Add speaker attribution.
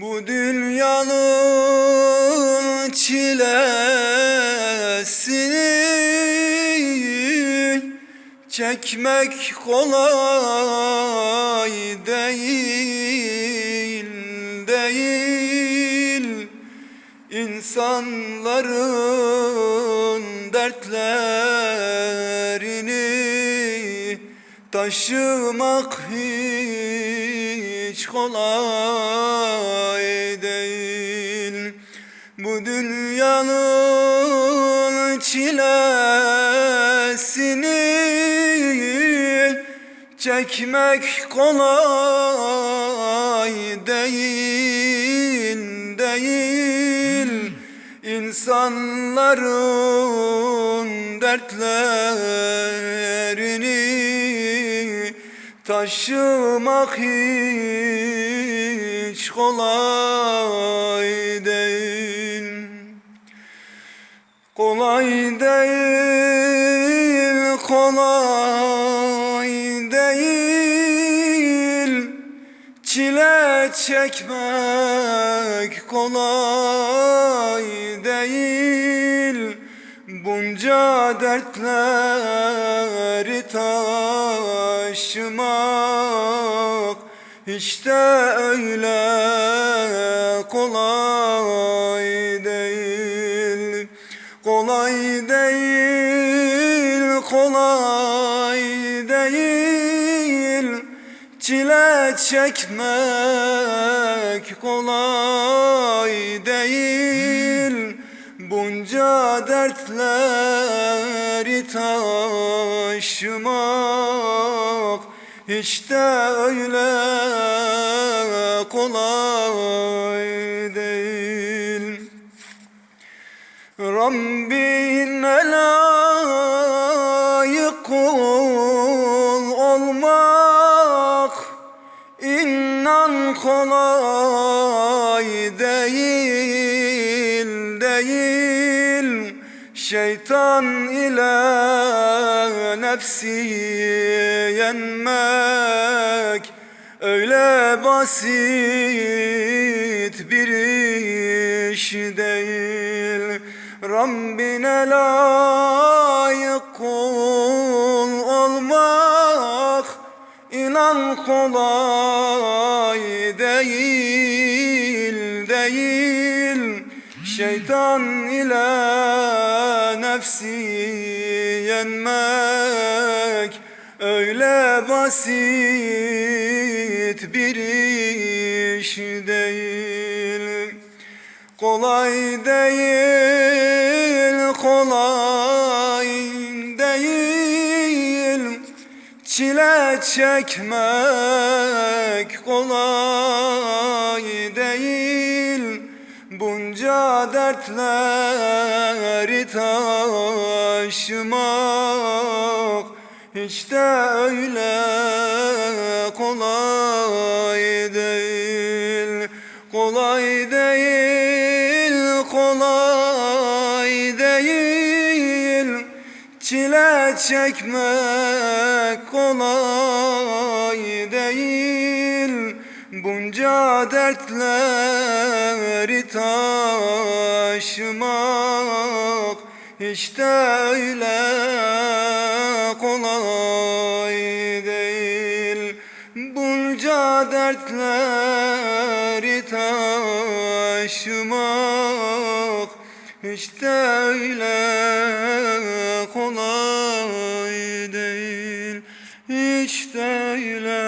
Speaker 1: Bu dünyanın çilesini çekmek kolay değil, değil. İnsanların dertlerini taşımak hiç kolay değil. Bu dünyanın çilesini çekmek kolay değil, değil. İnsanların dertlerini taşımak hiç kolay değil. Kolay değil, kolay değil. Çile çekmek kolay değil. Bunca dertleri taşımak hiç de öyle kolay değil. Kolay değil, kolay değil. Çile çekmek kolay değil. Bunca dertleri taşımak hiç de öyle kolay değil. Rabbine layık kul olmak inan kolay değil değil Şeytan ile nefsi yenmek öyle basit bir iş değil. Rabbine layık kul olmak inan kolay değil değil Şeytan ile nefsi yenmek öyle basit bir iş değil. Kolay değil, kolay değil. Çile çekmek dertleri taşımak hiç de öyle kolay değil. Kolay değil, kolay değil. Çile çekmek kolay değil Bunca dertleri taşımak hiç de öyle kolay değil. Bunca dertleri taşımak hiç de öyle kolay değil. Hiç de öyle